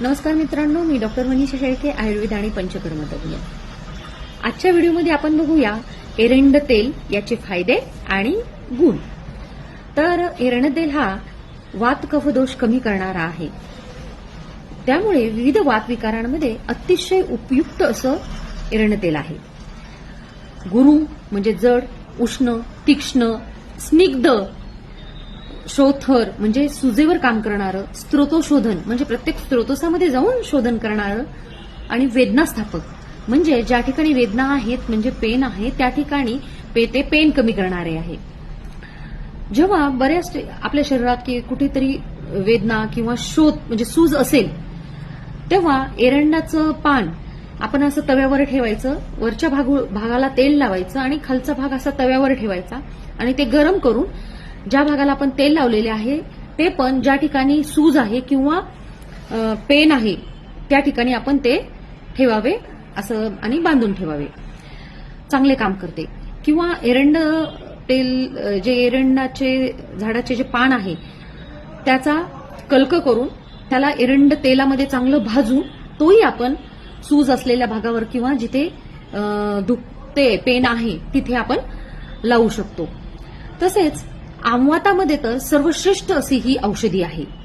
नमस्कार मित्रांनो मी डॉक्टर मनीषा शेळके आयुर्वेद आणि पंचकर्म तज्ञ आजच्या व्हिडिओमध्ये आपण बघूया एरंड तेल याचे फायदे आणि गुण. तर एरंड तेल हा वात कफदोष कमी करणारा आहे. त्यामुळे विविध वात विकारांमध्ये अतिशय उपयुक्त असं एरंड तेल आहे. गुरु म्हणजे जड उष्ण तीक्ष्ण स्निग्ध शोथर म्हणजे सुजेवर काम करणारं स्त्रोतोशोधन म्हणजे प्रत्येक स्त्रोतोसामध्ये जाऊन शोधन करणारं आणि वेदनास्थापक. म्हणजे ज्या ठिकाणी वेदना आहेत म्हणजे पेन आहे त्या ठिकाणी पे ते पेन कमी करणारे आहे. जेव्हा बऱ्याच आपल्या शरीरात की कुठेतरी वेदना किंवा शोध म्हणजे सूज असेल तेव्हा एरंडाचं पान आपण असं तव्यावर ठेवायचं वरच्या भागू भागाला तेल लावायचं आणि खालचा भाग असा तव्यावर ठेवायचा आणि ते गरम करून ज्या भागाला आपण तेल लावलेले आहे ते पण ज्या ठिकाणी सूज आहे किंवा पेन आहे त्या ठिकाणी आपण ते ठेवावे असं आणि बांधून ठेवावे. चांगले काम करते. किंवा एरंड तेल जे एरंडाचे झाडाचे जे पान आहे त्याचा कलक करून त्याला एरंड तेलामध्ये चांगलं भाजून तोही आपण सूज असलेल्या भागावर किंवा जिथे दुखते पेन आहे तिथे आपण लावू शकतो. तसेच आमवातामध्ये तर सर्वश्रेष्ठ अशी ही औषधी आहे.